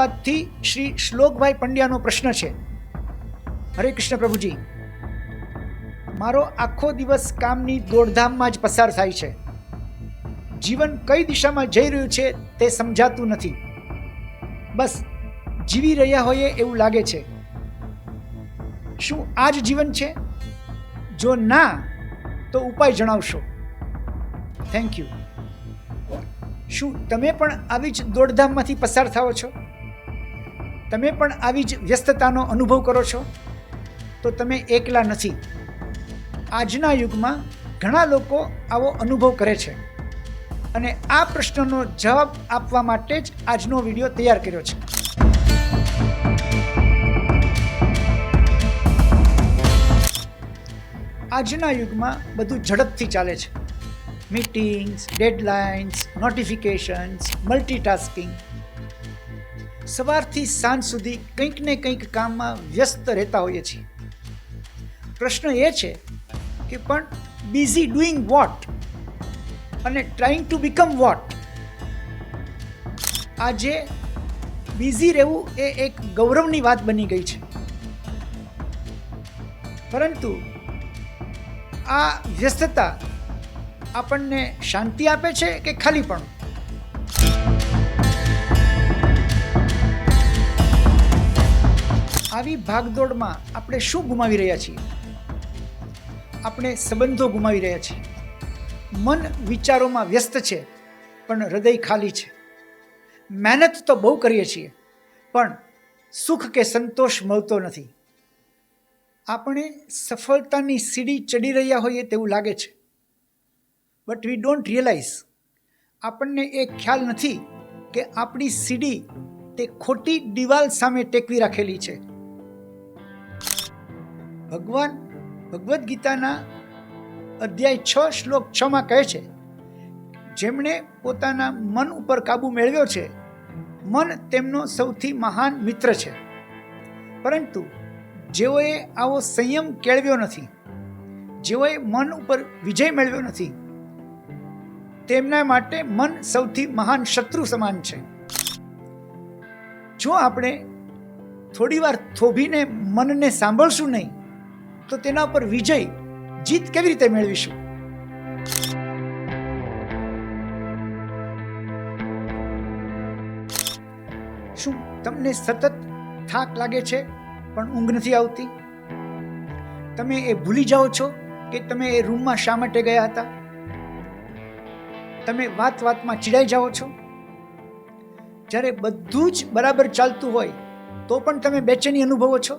અમદાવાદથી શ્રી શ્લોકભાઈ પંડ્યાનો પ્રશ્ન છે. હરે કૃષ્ણ પ્રભુજી, મારો આખો દિવસ કામની દોડધામમાં જ પસાર થાય છે. જીવન કઈ દિશામાં જઈ રહ્યું છે તે સમજાતું નથી. બસ જીવી રહ્યા હોઈએ એવું લાગે છે. શું આ જ જીવન છે? જો ના, તો ઉપાય જણાવશો. થેન્ક યુ શું તમે પણ આવી જ દોડધામમાંથી પસાર થાઓ છો? તમે પણ આવી જ વ્યસ્તતાનો અનુભવ કરો છો? તો તમે એકલા નથી. આજના યુગમાં ઘણા લોકો આવો અનુભવ કરે છે. અને આ પ્રશ્નનો જવાબ આપવા માટે જ આજનો વીડિયો તૈયાર કર્યો છે. આજના યુગમાં બધું ઝડપથી ચાલે છે. મીટિંગ્સ, ડેડલાઇન્સ, નોટિફિકેશન્સ, મલ્ટીટાસ્કિંગ સવારથી સાંજ સુધી કંઈક ને કંઈક કામમાં વ્યસ્ત રહેતા હોઈએ છીએ. પ્રશ્ન એ છે કે પણ બિઝી ડુઈંગ વોટ અને ટ્રાઈંગ ટુ બીકમ વોટ આજે બિઝી રહેવું એ એક ગૌરવની વાત બની ગઈ છે. પરંતુ આ વ્યસ્તતા આપણને શાંતિ આપે છે કે ખાલી પણ? આવી ભાગદોડમાં આપણે શું ગુમાવી રહ્યા છીએ? આપણે સંબંધો ગુમાવી રહ્યા છીએ. મન વિચારોમાં વ્યસ્ત છે, પણ હૃદય ખાલી છે. મહેનત તો બહુ કરીએ છીએ, પણ સુખ કે સંતોષ મળતો નથી. આપણે સફળતાની સીડી ચડી રહ્યા હોઈએ તેવું લાગે છે. બટ વી ડોન્ટ રિયલાઇઝ આપણને એ ખ્યાલ નથી કે આપણી સીડી તે ખોટી દિવાલ સામે ટેકવી રાખેલી છે. ભગવાન ભગવદ્ ગીતાના અધ્યાય છ શ્લોક છમાં કહે છે, જેમણે પોતાના મન ઉપર કાબુ મેળવ્યો છે, મન તેમનો સૌથી મહાન મિત્ર છે. પરંતુ જેઓએ આવો સંયમ કેળવ્યો નથી, જેઓએ મન ઉપર વિજય મેળવ્યો નથી, તેમના માટે મન સૌથી મહાન શત્રુ સમાન છે. જો આપણે થોડીવાર થોભીને મનને સાંભળશું નહીં તો તેના પર વિજય જીત કેવી રીતે મેળવીશું? શું તમને સતત થાક લાગે છે, પણ ઊંઘ નથી આવતી? તમે એ ભૂલી જાઓ છો કે તમે એ રૂમમાં શા માટે ગયા હતા? તમે વાત વાતમાં ચીડાઈ જાઓ છો? જ્યારે બધું જ બરાબર ચાલતું હોય, તો પણ તમે બેચેની અનુભવો છો?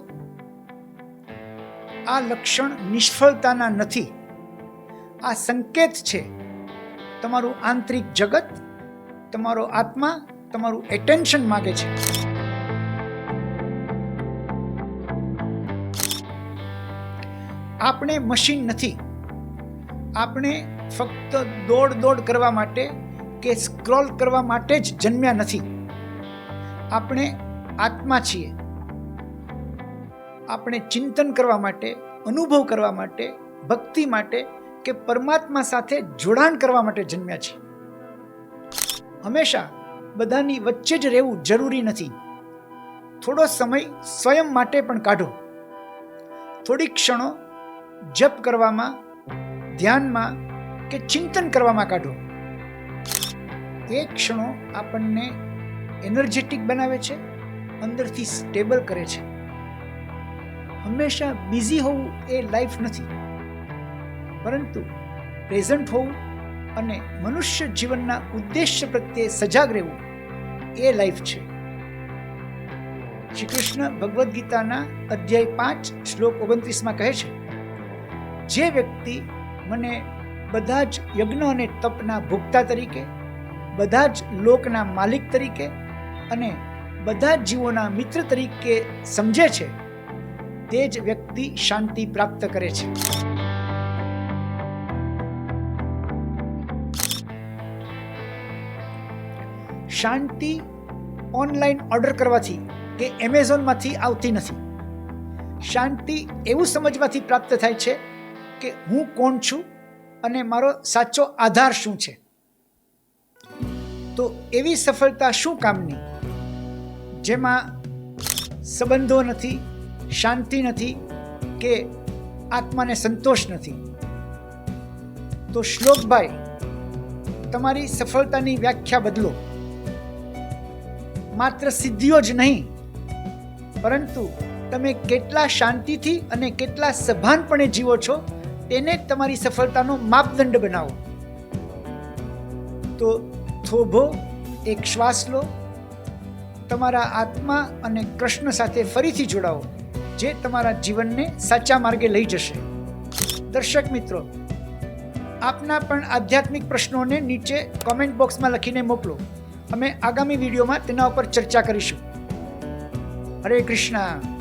આ લક્ષણ નિષ્ફળતાના નથી. આ સંકેત છે તમારું આંતરિક જગત, તમારો આત્મા, તમારું એટેન્શન માગે છે. આપણે મશીન નથી. આપણે ફક્ત દોડ દોડ કરવા માટે કે સ્ક્રોલ કરવા માટે જ જન્મ્યા નથી. આપણે આત્મા છીએ. આપણે ચિંતન કરવા માટે, અનુભવ કરવા માટે, ભક્તિ માટે કે પરમાત્મા સાથે જોડાણ કરવા માટે જન્મ્યા છીએ. હંમેશા બધાની વચ્ચે જ રહેવું જરૂરી નથી. થોડો સમય સ્વયં માટે પણ કાઢો. થોડી ક્ષણો જપ કરવામાં, ધ્યાનમાં કે ચિંતન કરવામાં કાઢો. એ ક્ષણો આપણને એનર્જેટિક બનાવે છે, અંદરથી સ્ટેબલ કરે છે. હંમેશા બિઝી હોવું એ લાઈફ નથી. પરંતુ પ્રેઝન્ટ હોવું અને મનુષ્ય જીવનના ઉદ્દેશ્ય પ્રત્યે સજાગ રહેવું એ લાઈફ છે. શ્રી કૃષ્ણ ભગવદ્ ગીતાના અધ્યાય પાંચ, શ્લોક ઓગણત્રીસમાં કહે છે, જે વ્યક્તિ મને બધા જ યજ્ઞ અને તપના ભોગતા તરીકે, બધા જ લોકના માલિક તરીકે અને બધા જ જીવોના મિત્ર તરીકે સમજે છે તે જ વ્યક્તિ શાંતિ પ્રાપ્ત કરે છે. શાંતિ ઓનલાઈન ઓર્ડર કરવાથી કે એમેઝોનમાંથી આવતી નથી. શાંતિ એવું સમજવાથી પ્રાપ્ત થાય છે કે હું કોણ છું અને મારો સાચો આધાર શું છે. તો એવી સફળતા શું કામની? જેમાં સંબંધો નથી શાંતિ નથી કે આત્માને સંતોષ નથી. તો શ્લોકભાઈ તમારી સફળતાની વ્યાખ્યા બદલો. માત્ર સિદ્ધિઓ જ નહીં, પરંતુ તમે કેટલા શાંતિથી અને કેટલા સભાનપણે જીવો છો તેને તમારી સફળતાનો માપદંડ બનાવો. તો થોભો, એક શ્વાસ લો, તમારા આત્મા અને કૃષ્ણ સાથે ફરીથી જોડાઓ. જે તમારા જીવનને સાચા માર્ગે લઈ જશે. દર્શક મિત્રો, આપના પણ આધ્યાત્મિક પ્રશ્નોને નીચે કોમેન્ટ બોક્સમાં લખીને મોકલો. અમે આગામી વિડીયોમાં તેના ઉપર ચર્ચા કરીશું. હરે કૃષ્ણ.